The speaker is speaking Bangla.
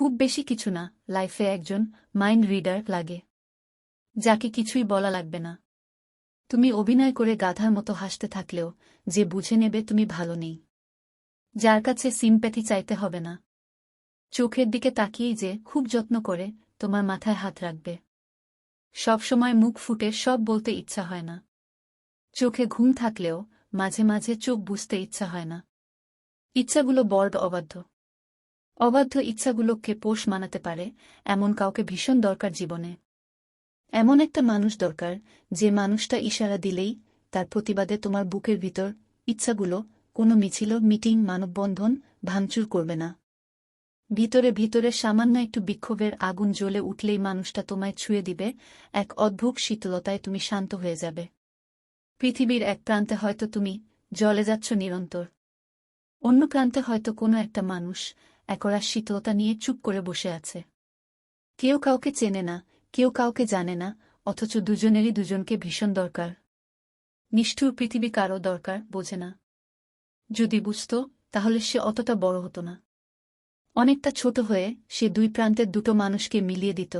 খুব বেশি কিছু না, লাইফে একজন মাইন্ড রিডার লাগে। যাকে কিছুই বলা লাগবে না। তুমি অভিনয় করে গাধার মতো হাসতে থাকলেও, যে বুঝে নেবে তুমি ভালো নেই। যার কাছে সিম্প্যাথি চাইতে হবে না। চোখের দিকে তাকিয়েই যে খুব যত্ন করে তোমার মাথায় হাত রাখবে। সবসময় মুখ ফুটে সব বলতে ইচ্ছা হয় না। চোখে ঘুম থাকলেও মাঝে মাঝে চোখ বুঝতে ইচ্ছা হয় না। ইচ্ছাগুলো বড় অবাধ্য। অবাধ্য ইচ্ছাগুলোকে পোষ মানাতে পারে এমন কাউকে ভীষণ দরকার জীবনে। এমন একটা মানুষ দরকার যে মানুষটা ইশারা দিলেই তার প্রতিবাদে তোমার বুকের ভিতর ইচ্ছাগুলো কোনো মিছিল, মিটিং, মানববন্ধন ভাঙচুর করবে না। ভিতরে ভিতরে সামান্য একটু বিক্ষোভের আগুন জ্বলে উঠলেই মানুষটা তোমায় ছুঁয়ে দিবে, এক অদ্ভুত শীতলতায় তুমি শান্ত হয়ে যাবে। পৃথিবীর এক প্রান্তে হয়তো তুমি জলে যাচ্ছ নিরন্তর। অন্য প্রান্তে হয়তো কোনো একটা মানুষ একরা শীতলতা নিয়ে চুপ করে বসে আছে। কেউ কাউকে চেনে না, কেউ কাউকে জানে না, অথচ দুজনেরই দুজনকে ভীষণ দরকার। নিষ্ঠুর পৃথিবী কারও দরকার বোঝে না। যদি বুঝত, তাহলে সে অতটা বড় হতো না। অনেকটা ছোট হয়ে সে দুই প্রান্তের দুটো মানুষকে মিলিয়ে দিত।